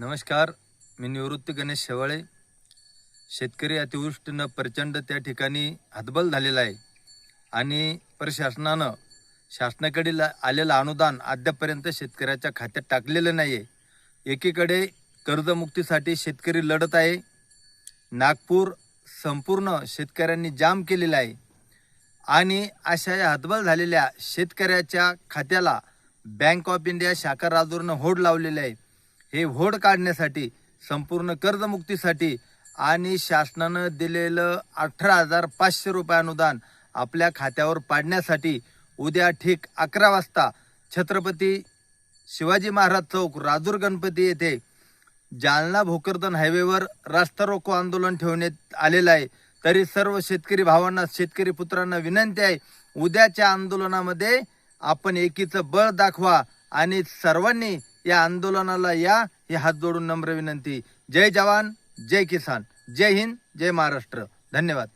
नमस्कार मी निवृत्ती गणेश शेवाळे. शेतकरी अतिवृष्टीनं प्रचंड त्या ठिकाणी हतबल झालेला आहे. आणि प्रशासनानं शासनाकडील आलेलं अनुदान अद्यापर्यंत शेतकऱ्याच्या खात्यात टाकलेलं नाही आहे एकीकडे कर्जमुक्तीसाठी शेतकरी लढत आहे. नागपूर संपूर्ण शेतकऱ्यांनी जाम केलेला आहे. आणि अशा या हतबल झालेल्या शेतकऱ्याच्या खात्याला बँक ऑफ इंडिया शाखा राजूरनं होड लावलेले आहे. हे व्होड काढण्यासाठी संपूर्ण कर्जमुक्तीसाठी आणि शासनानं दिलेलं अठरा हजार पाचशे रुपये अनुदान आपल्या खात्यावर पाडण्यासाठी उद्या ठीक अकरा वाजता छत्रपती शिवाजी महाराज चौक राजूर गणपती येथे जालना भोकरदन हायवेवर रास्ता रोको आंदोलन ठेवण्यात आलेलं आहे. तरी सर्व शेतकरी भावांना शेतकरी पुत्रांना विनंती आहे उद्याच्या आंदोलनामध्ये आपण एकीचं बळ दाखवा आणि सर्वांनी या आंदोलनाला या हे हात जोडून नम्र विनंती. जय जवान जय किसान. जय हिंद जय महाराष्ट्र. धन्यवाद.